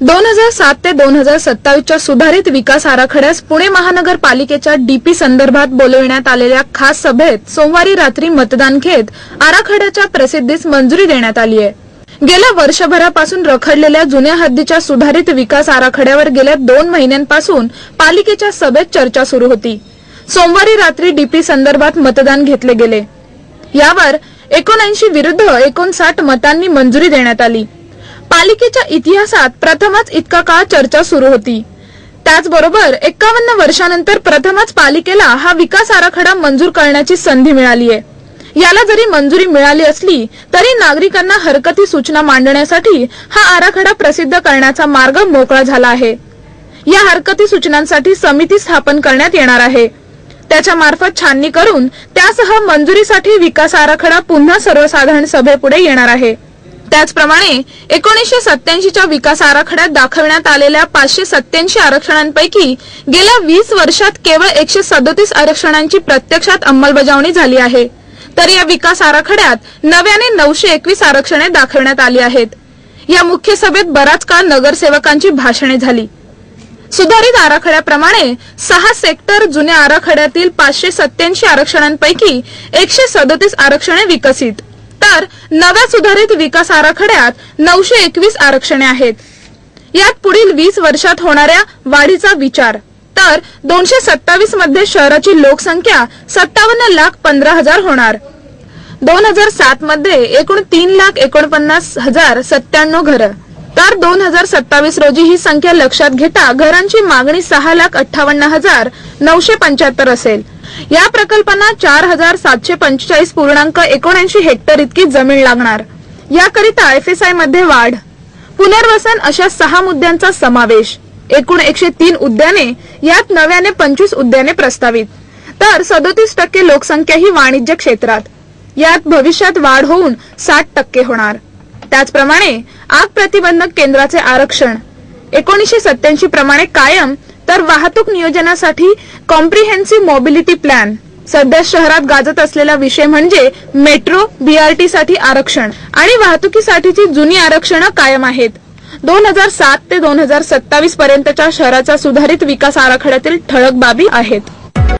दोन हजार सात ते दोन हजार सत्तावीसच्या सुधारित विकास आराखड्यास पुणे महानगरपालिकेच्या डीपी संदर्भात बोलविण्यात आलेल्या खास सभेत सोमवारी रात्री मतदान घेत आराखड्याच्या प्रसिद्धीस मंजुरी देण्यात आली आहे गेल्या वर्षभरापासून रखडलेल्या जुन्या हद्दीच्या सुधारित विकास आराखड्यावर गेल्या दोन महिन्यांपासून पालिकेच्या सभेत चर्चा सुरू होती. सोमवारी रात्री डीपी संदर्भात मतदान घेतले गेले. यावर एकोणऐंशी विरुद्ध एकोणसाठ मतांनी मंजुरी देण्यात आली. पालिकेच्या इतिहासात प्रथमच इतका काळ चर्चा सुरू होती. त्याचबरोबर एक्कावन्न वर्षानंतर प्रथमच पालिकेला हा विकास आराखडा मंजूर करण्याची संधी मिळाली आहे याला जरी मंजुरी मिळाली असली तरी नागरिकांना हरकती सूचना मांडण्यासाठी हा आराखडा प्रसिद्ध करण्याचा मार्ग मोकळा झाला आहे. या हरकती सूचनांसाठी समिती स्थापन करण्यात येणार आहे. त्याच्या मार्फत छाननी करून त्यासह मंजुरीसाठी विकास आराखडा पुन्हा सर्वसाधारण सभेपुढे येणार आहे. त्याचप्रमाणे एकोणीसशे सत्याऐंशीच्या विकास आराखड्यात दाखवण्यात आलेल्या पाचशे सत्याऐंशी आरक्षणांपैकी गेल्या वीस वर्षात केवळ एकशे सदोतीस आरक्षणांची प्रत्यक्षात अंमलबजावणी झाली आहे. तर या विकास आराखड्यात नव्याने नऊशे एकवीस आरक्षणे दाखवण्यात आली आहेत. या मुख्य सभेत बराच काळ नगरसेवकांची भाषणे झाली. सुधारित आराखड्याप्रमाणे सहा सेक्टर जुन्या आराखड्यातील पाचशे सत्याऐंशी आरक्षणांपैकी एकशे सदोतीस आरक्षणे विकसित. तर नव्या सुधारित विकास आराखड्यात नऊशे एकवीस आरक्षणे आहेत. यात पुढील वीस वर्षात होणाऱ्या वाढीचा विचार. तर दोनशे सत्तावीसमध्ये शहराची लोकसंख्या सत्तावन्न लाख पंधरा हजार होणार. दोन हजार सात मध्ये एकूण तीन लाख एकोणपन्नास हजार सत्त्याण्णव घरं. तर दोन हजार सत्तावीस रोजी ही संख्या लक्षात घेता घरांची मागणी सहा लाख अठ्ठावन्न हजार नऊशे पंच्याहत्तर असेल. या प्रकल्पांना चार हजार सातशे पंचेचाळीस पूर्णांक एकोणऐंशी हेक्टर इतकी जमीन लागणार. याकरिता एफएसआयमध्ये वाढ. पुनर्वसन अशा सहा मुद्द्यांचा समावेश. एकूण एकशे तीन उद्याने यात नव्याने पंचवीस उद्याने प्रस्तावित. तर सदोतीस टक्के लोकसंख्या ही वाणिज्य क्षेत्रात. यात भविष्यात वाढ होऊन साठ टक्के होणार. त्याचप्रमाणे आग प्रतिबंधक केंद्राचे आरक्षण. एकोणीसशे सत्याऐंशी प्रमाणे कायम तर वाहतूक नियोजनासाठी कॉम्प्रिहेन्सिव्ह मोबिलिटी प्लॅन सध्या शहरात गाजत असलेला विषय म्हणजे मेट्रो बीआरटी साठी आरक्षण आणि वाहतुकीसाठीची जुनी आरक्षणं कायम आहेत. दोन हजार सात ते दोन हजार सत्तावीस पर्यंतच्या शहराचा सुधारित विकास आराखड्यातील ठळक बाबी आहेत.